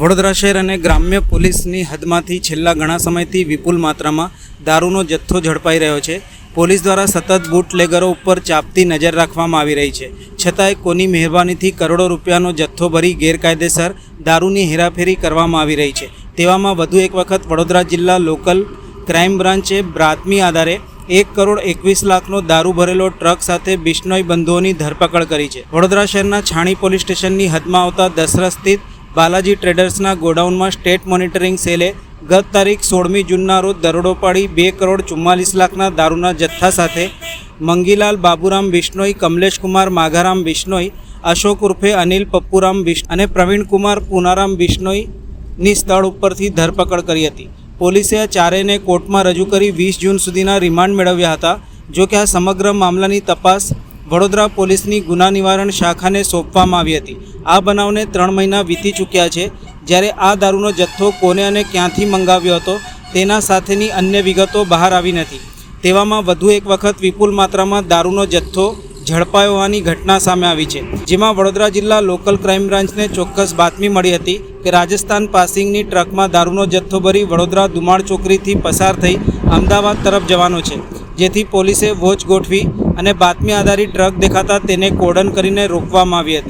વડોદરા શહેર અને ગ્રામ્ય પોલીસની હદમાંથી છેલ્લા ઘણા સમયથી વિપુલ માત્રામાં દારૂનો જથ્થો ઝડપાઈ રહ્યો છે. પોલીસ દ્વારા સતત બુટલેગરો ઉપર ચાપતી નજર રાખવામાં આવી રહી છે. છતાંય કોની મહેરબાનીથી કરોડો રૂપિયાનો જથ્થો ભરી ગેરકાયદેસર દારૂની હેરાફેરી કરવામાં આવી રહી છે. તેવામાં વધુ એક વખત વડોદરા જિલ્લા લોકલ ક્રાઇમ બ્રાન્ચે બાતમી આધારે એક કરોડ એકવીસ લાખનો દારૂ ભરેલો ટ્રક સાથે બિશ્નોઈ બંધુઓની ધરપકડ કરી છે. વડોદરા શહેરના છાણી પોલીસ સ્ટેશનની હદમાં આવતા દસરા સ્થિત બાલાજી ટ્રેડર્સના ગોડાઉનમાં સ્ટેટ મોનિટરિંગ સેલે ગત તારીખ સોળમી જૂનના રોજ દરોડો પાડી બે કરોડ ચુમ્માલીસ લાખના દારૂના જથ્થા સાથે મંગીલાલ બાબુરામ બિશ્નોઈ કમલેશકુમાર માઘારામ બિશ્નોઈ અશોક ઉર્ફે અનિલ પપ્પુરામ બિશ અને પ્રવીણકુમાર પુનારામ બિશ્નોઈની સ્થળ ઉપરથી ધરપકડ કરી હતી. પોલીસે આ ચારેયને કોર્ટમાં રજૂ કરી વીસ જૂન સુધીના રિમાન્ડ મેળવ્યા હતા જો કે આ સમગ્ર મામલાની તપાસ વડોદરા પોલીસની ગુના નિવારણ શાખાને સોંપવામાં આવી હતી. આ બનાવને ત્રણ મહિના વીતી ચૂક્યા છે. જ્યારે આ દારૂનો જથ્થો કોને અને ક્યાંથી મંગાવ્યો હતો, તેના સાથેની અન્ય વિગતો બહાર આવી નથી. તેવામાં વધુ એક વખત વિપુલ માત્રામાં દારૂનો જથ્થો ઝડપાયો હોવાની ઘટના સામે આવી છે. જેમાં વડોદરા જિલ્લા લોકલ ક્રાઇમ બ્રાન્ચને ચોક્કસ બાતમી મળી હતી કે રાજસ્થાન પાસિંગની ટ્રકમાં દારૂનો જથ્થો ભરી વડોદરા દુમાળ ચોકરીથી પસાર થઈ અમદાવાદ તરફ જવાનો છે. જેથી પોલીસે વોચ ગોઠવી અને બાતમી આધારિત ટ્રક દેખાતા તેને કોડન કરીને રોકવામાં આવી હતી.